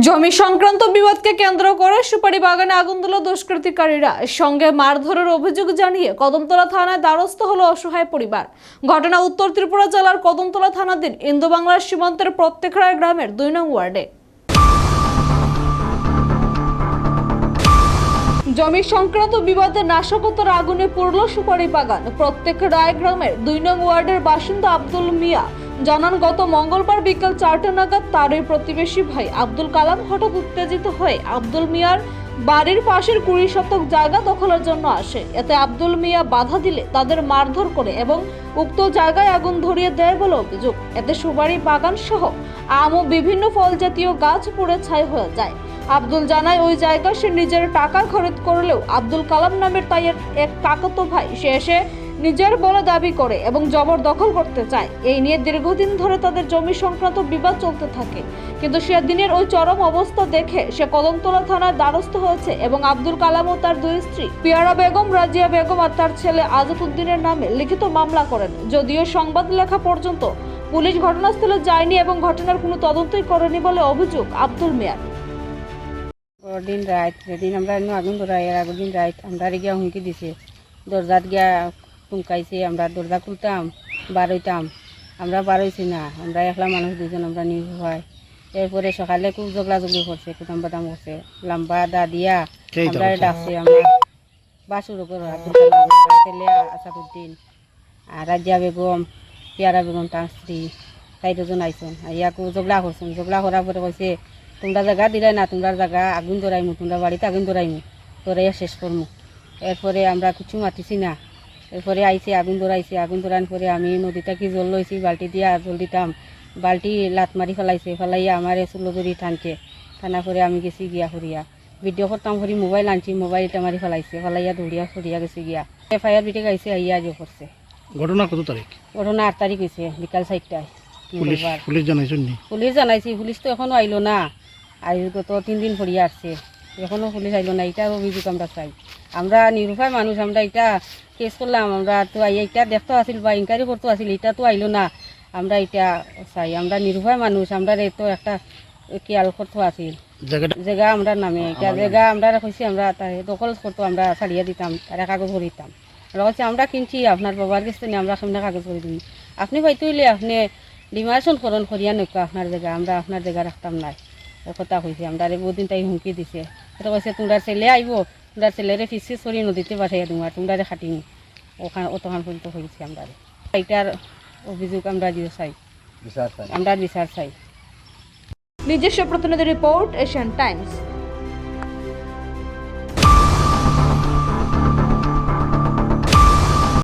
জমি সংক্রান্ত বিবাদকে কেন্দ্র করে সুপারি বাগানে আগুন দিল দুষ্কৃতিকারীরা। সঙ্গে মারধরের অভিযোগ জানিয়ে কদমতলা থানায় দ্বারস্থ হলো অসহায় পরিবার। ঘটনা উত্তর ত্রিপুরা জেলার কদমতলা থানাধীন ইন্দো বাংলার সীমান্তের প্রত্যেকরায় গ্রামের দুই নং ওয়ার্ডে। জমি সংক্রান্ত বিবাদে নাশকতার আগুনে পড়ল সুপারি বাগান। প্রত্যেক রায় গ্রামের দুই নং ওয়ার্ডের বাসিন্দা আব্দুল মিয়া জানান, গত মঙ্গলবার বিকেল চারটে নাগাদ তারই প্রতিবেশী ভাই আব্দুল কালাম হঠাৎ উত্তেজিত হয়ে আব্দুল মিয়ার বাড়ির পাশের কুড়ি শতক জায়গা দখলের জন্য আসে। এতে আব্দুল মিয়া বাধা দিলে তাদের মারধর করে এবং উক্ত জায়গায় আগুন ধরিয়ে দেয় বলে অভিযোগ। এতে সুপারি বাগান সহ আম ও বিভিন্ন ফল জাতীয় গাছ পুড়ে ছাই হয়ে যায়। আব্দুল জানায়, ওই জায়গা সে নিজের টাকা খরচ করলেও আব্দুল কালাম নামের তাই এক কাকতো ভাই, সে এসে নিজের বলে দাবি করে এবং জবরদখল করতে চায়। এই নিয়ে দীর্ঘদিন ধরে তাদের জমি সংক্রান্ত বিবাদ চলতে থাকে। কিন্তু সে দিনের ওই চরম অবস্থা দেখে সে কদমতলা থানায় দ্বারস্থ হয়েছে এবং আব্দুল কালাম ও তার দুই স্ত্রী, পিয়ারা বেগম, রাজিয়া বেগম আর তার ছেলে আজাদুদ্দিনের নামে লিখিত মামলা করেন। যদিও সংবাদ লেখা পর্যন্ত পুলিশ ঘটনাস্থলে যায়নি এবং ঘটনার কোনো তদন্তই করেনি বলে অভিযোগ আব্দুল মিয়ার। দিন রাত, যেদিন আমরা আগুন এর আগের দিন রাত, আমরা গিয়া হুমকি দিছে। দরজাত গিয়া হুমকাইছে আমরা দরজা খুলতাম বার হইতাম আমরা বার হইছি না আমরা একলা মানুষ দুজন আমরা নিয়ে হয়। এরপরে সকালে খুব জগলা জগলি করছে কুদাম বাদাম করছে। লম্বা দা দিয়া আমরা? ডাকছে আমরা। বাসুর ছেলে আসাদুদ্দিন আর রাজিয়া বেগম পিয়ারা বেগম তার স্ত্রী তাই দুজন আইসন। ইয়াকু জগলা করছেন জগলা করার পরে কইছে তোমরা জায়গা দিলে না তোমরা জায়গা আগুন ধরাইমু তোমরা বাড়িতে আগুন ধরাইমু ধরাইয়া শেষ করমু। এরপরে আমরা কিছু মাতিছি না এরপরে আইছে আগুন ধরাইছে আগুন ধরার পরে আমি নদীতে কি জল লইছি বালতি দিয়া জল দিতাম। বালতি লাত মারি ফেলাইছে ফেলাইয়া আমার চুলো ধরি টানছে টানা পরে আমি গেছি গিয়া হরিয়া ভিডিও করতাম হরি মোবাইল আনছি মোবাইলটা মারি ফেলাইছে ফেলাইয়া দৌড়িয়া সরিয়া গেছে গিয়া। এফআইআর বিটে গাইছে আইয়া যে করছে ঘটনা কত তারিখ ঘটনা আট তারিখ হয়েছে বিকাল চারটায় পুলিশ জানাইছি পুলিশ তো এখনও আইলো না। আজ গত তিন দিন পড়িয়ে আসছে। এখনও পুলিশ আইলো না এটা অভিযোগ আমরা চাই। আমরা নিরুপায় মানুষ আমরা এটা কেস করলাম আমরা তো এটা দেখতে আসিল বা ইনকোয়ারি করতে আসিল এটা তো আইলো না। আমরা এটা চাই আমরা নিরুপায় মানুষ আমরা তো একটা খেয়াল করতে আসিল জায়গা আমরা নামে এটা জায়গা আমরা কইছি আমরা তাই দখল করতো আমরা ছাড়িয়ে দিতাম তারা কাগজ করে দিতাম। আমরা আমরা কিনছি আপনার বাবার কাছ থেকে আমরা সামনে কাগজ করে দিন আপনি হয়তো হইলে আপনি ডিমার্শন করুন করিয়া নৌকা আপনার জায়গা আমরা আপনার জায়গা রাখতাম নাই। কথা কইছে আমরা বহুদিন তাই হুমকি দিছে। এটা কইছে তোমরা ছেলে আইব তোমরা ছেলেরে ফিস ফিস করি নদীতে পাঠাইয়া তোমার আর তোমরা খাটিনি ওখান অতখান পর্যন্ত হয়েছে আমরা এইটার অভিযোগ আমরা দিয়ে চাই। আমরা বিচার চাই। নিজস্ব প্রতিনিধি রিপোর্ট এশিয়ান টাইমস